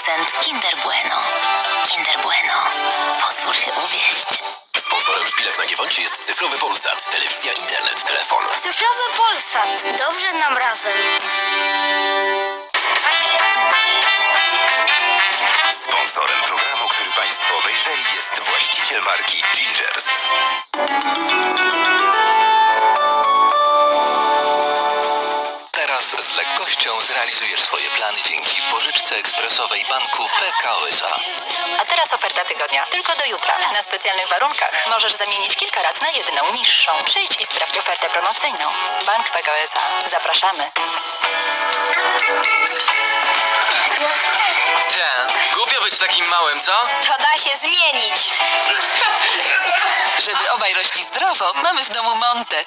producent Kinder Bueno. Kinder Bueno. Pozwól się uwieść. Sponsorem wpilek na Giewoncie jest cyfrowy Polsat, telewizja, internet, telefon. Cyfrowy Polsat. Dobrze nam razem. Sponsorem programu, który Państwo obejrzeli jest właściciel marki Gingers. Z lekkością zrealizujesz swoje plany dzięki pożyczce ekspresowej banku PKO SA. A teraz oferta tygodnia. Tylko do jutra. Na specjalnych warunkach możesz zamienić kilka rat na jedną niższą. Przyjdź i sprawdź ofertę promocyjną. Bank PKO SA. Zapraszamy. Te, głupio być takim małym, co? To da się zmienić. Żeby obaj rośli zdrowo, mamy w domu Monte.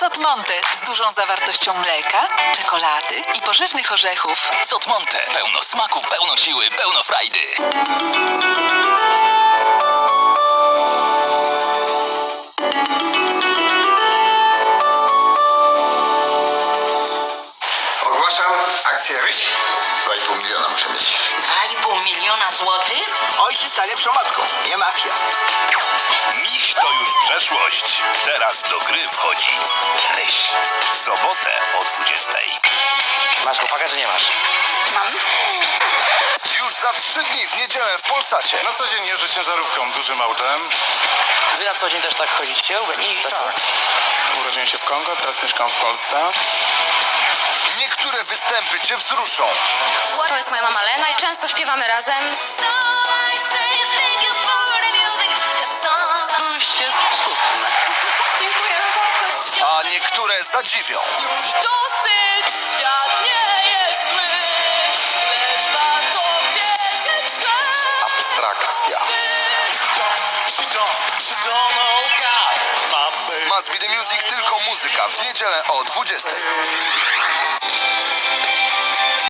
Cot Monte z dużą zawartością mleka, czekolady i pożywnych orzechów. Cot Monte. Pełno smaku, pełno siły, pełno frajdy. Ogłaszam akcję Ryś. 2,5 miliona muszę mieć. 2,5 miliona złotych? Ojciec najlepszą matką, nie mafia. Teraz do gry wchodzi Ryś. W sobotę o 20. Masz chłopaka, czy nie masz? Już za trzy dni w niedzielę w Polsacie. Na co dzień jeżdżę ciężarówką, dużym autem. Wy na co dzień też tak chodzicie? I Tak. Urodziłem się w Kongo, teraz mieszkam w Polsce. Niektóre występy Cię wzruszą. To jest moja mama Lena i często śpiewamy razem. Zadziwią. Już dosyć, świat nie jest zły, lecz warto wiedzieć, że... Abstrakcja. Be the music, tylko muzyka. W niedzielę o 20.